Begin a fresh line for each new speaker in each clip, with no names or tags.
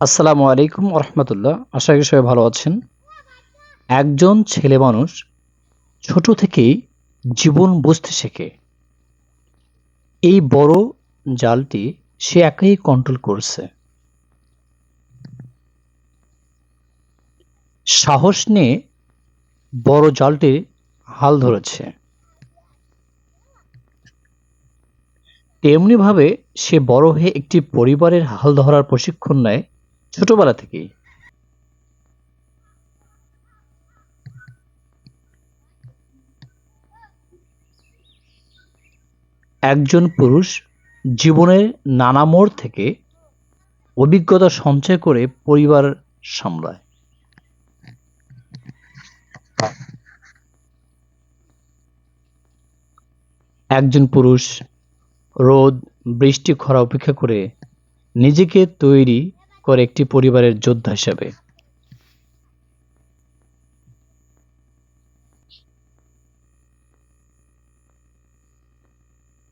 আসসালামু আলাইকুম রহমতুল্লাহ আশা করি সবাই ভালো আছেন। একজন ছেলে মানুষ ছোট থেকেই জীবন বুঝতে শেখে। এই বড় জালটি সে একাই কন্ট্রোল করছে। সাহস নিয়ে বড় জালটির হাল ধরেছে। তেমনিভাবে সে বড় হয়ে একটি পরিবারের হাল ধরার প্রশিক্ষণ নেয় ছোটবেলা থেকেই। একজন পুরুষ জীবনের নানা মোড় থেকে অভিজ্ঞতা সঞ্চয় করে পরিবার সামলায়। একজন পুরুষ রোদ, বৃষ্টি, খরা উপেক্ষা করে নিজেকে তৈরি করে একটি পরিবারের যোদ্ধা হিসেবে।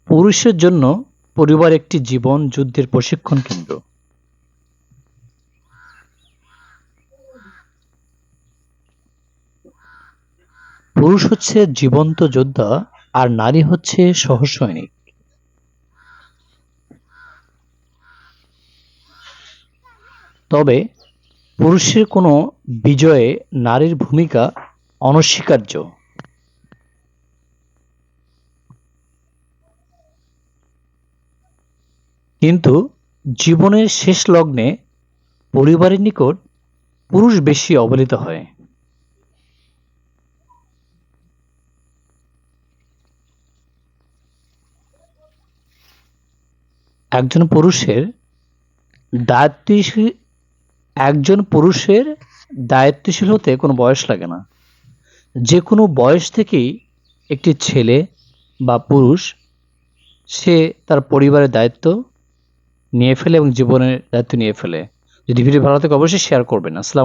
পুরুষের জন্য পরিবার একটি জীবন যুদ্ধের প্রশিক্ষণ কেন্দ্র। পুরুষ হচ্ছে জীবন্ত যোদ্ধা আর নারী হচ্ছে সহসৈনিক। তবে পুরুষের কোনো বিজয়ে নারীর ভূমিকা অনস্বীকার্য। কিন্তু জীবনের শেষ লগ্নে পরিবারের নিকট পুরুষ বেশি অবহেলিত হয়। একজন পুরুষের দায়িত্বশীল একজন পুরুষের দায়িত্বশীল হতে কোনো বয়স লাগে না। যে কোনো বয়স থেকেই একটি ছেলে বা পুরুষ, সে তার পরিবারের দায়িত্ব নিয়ে ফেলে এবং জীবনের দায়িত্ব নিয়ে ফেলে। যদি ভিডিও ভালো থাকে অবশ্যই শেয়ার করবেন। আসসালাম